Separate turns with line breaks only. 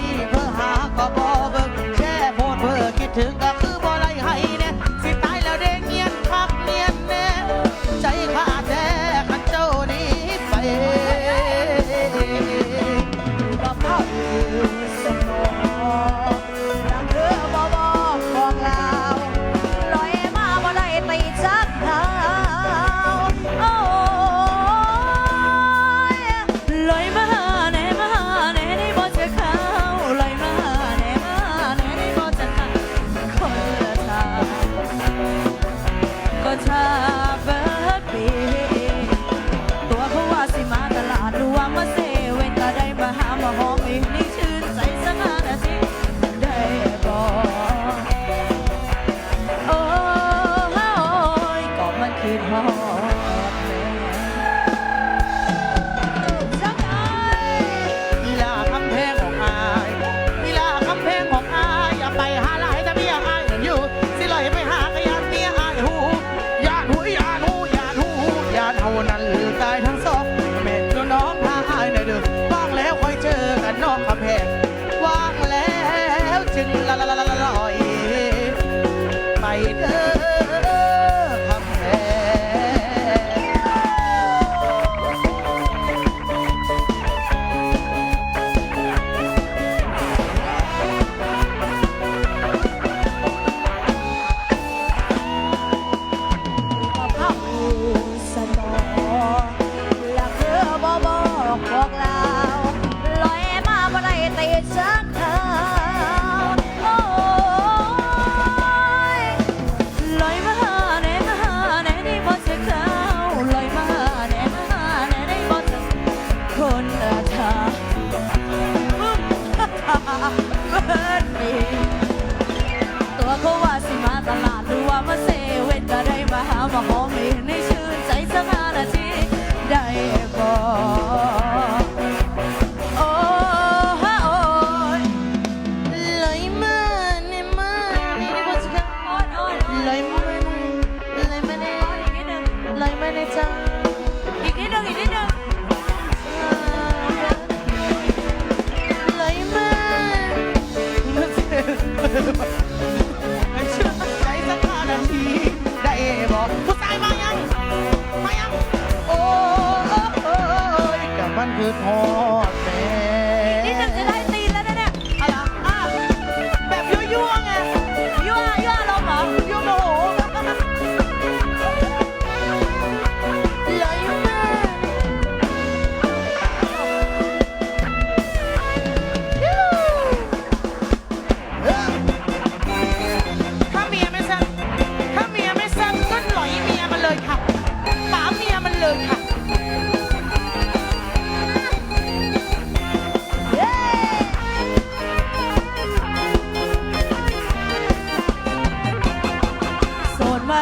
Hare คิดฮอดแม่สักหน่อย
ลีลาคำเพลงของอายลีลาคำเพลงของอายอย่าไปหาหลายถ้าเมียอายอยู่ สิลอยไปหากะยานเมียอายหูยานหูยานหูยานหูยานเฮานั้นลือตายทั้งสองเม็ดตัวน้องถ้าอายในอยเด้อว่างแล้วค่อยเจอกันนอกคำแพงว่างแล้วจึง
มาเซเว่นก็ได้มาหามาหอมอีกในชื่นใจสักห้านาทีได้บอกโอ้ฮะโอ้ย
เลยมาเนี่ยมาเนี่ยว่าจะ
อ่อนอ่อนอ่อน
เลยมาเลยมาเนี่ย
อีกนิดนึง
เลยมาเนี่ยจ้า
อีกนิดนึงอีกนิดนึง
เลยมา ยัง